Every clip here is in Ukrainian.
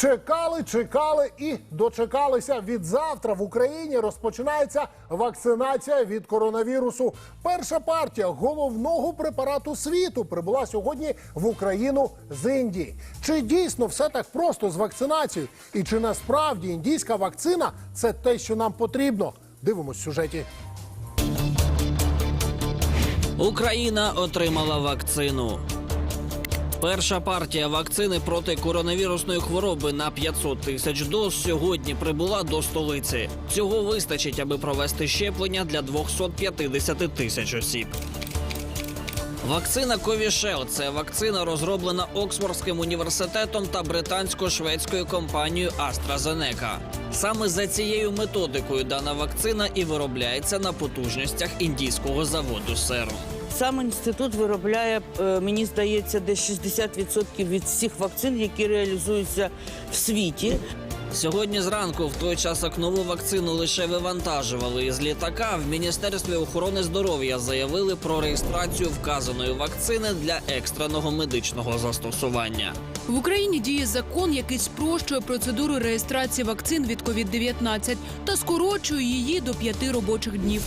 Чекали, чекали і дочекалися. Від завтра в Україні розпочинається вакцинація від коронавірусу. Перша партія головного препарату світу прибула сьогодні в Україну з Індії. Чи дійсно все так просто з вакцинацією? І чи насправді індійська вакцина це те, що нам потрібно? Дивимось в сюжеті. Україна отримала вакцину. Перша партія вакцини проти коронавірусної хвороби на 500 тисяч доз сьогодні прибула до столиці. Цього вистачить, аби провести щеплення для 250 тисяч осіб. Вакцина Ковішел це вакцина, розроблена Оксфордським університетом та британсько-шведською компанією AstraZeneca. Саме за цією методикою дана вакцина і виробляється на потужностях індійського заводу Серум. Сам інститут виробляє, е, мені здається, десь 60% від всіх вакцин, які реалізуються в світі. Сьогодні зранку, в той час, як нову вакцину лише вивантажували із літака, в міністерстві охорони здоров'я заявили про реєстрацію вказаної вакцини для екстреного медичного застосування. В Україні діє закон, який спрощує процедуру реєстрації вакцин від COVID-19 та скорочує її до п'яти робочих днів.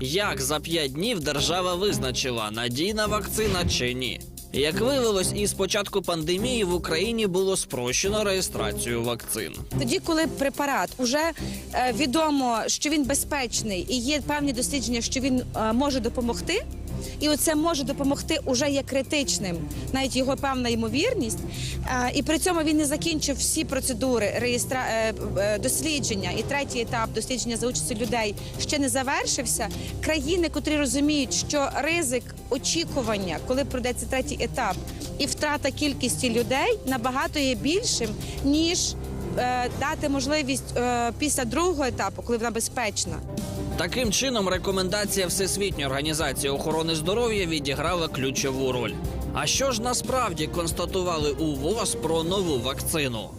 Як за п'ять днів держава визначила, надійна вакцина чи ні? Як виявилось, із початку пандемії в Україні було спрощено реєстрацію вакцин. Тоді, коли препарат уже е, відомо, що він безпечний, і є певні дослідження, що він е, може допомогти. І оце може допомогти уже є критичним, навіть його певна ймовірність. І при цьому він не закінчив всі процедури реєстра... е, е, дослідження. І третій етап дослідження за участю людей ще не завершився. Країни, котрі розуміють, що ризик очікування, коли пройдеться третій етап, і втрата кількості людей набагато є більшим ніж е, дати можливість після другого етапу, коли вона безпечна. Таким чином, рекомендація Всесвітньої організації охорони здоров'я відіграла ключову роль. А що ж насправді констатували у ВОЗ про нову вакцину?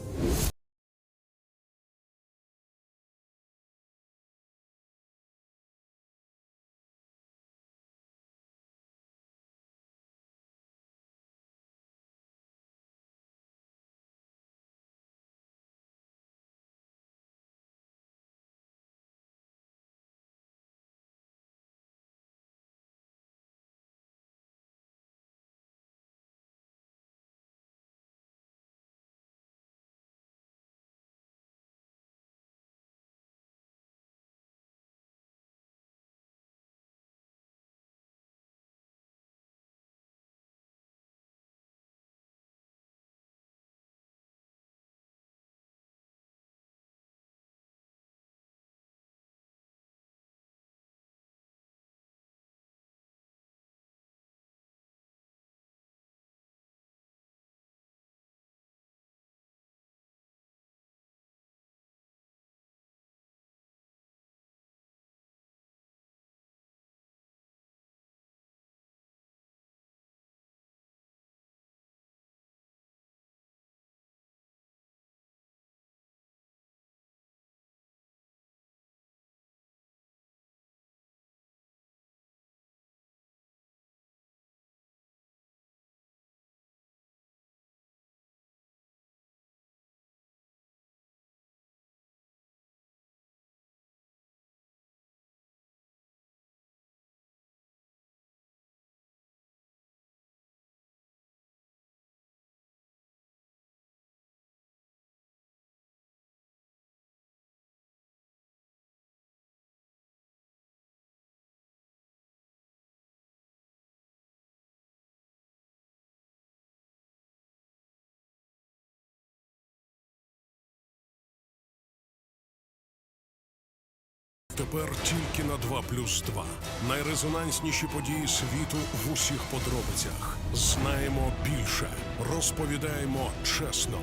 Тепер тільки на 2 плюс 2. Найрезонансніші події світу в усіх подробицях. Знаємо більше, розповідаємо чесно,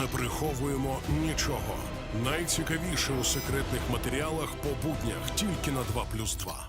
не приховуємо нічого. Найцікавіше у секретних матеріалах по буднях тільки на 2 плюс 2.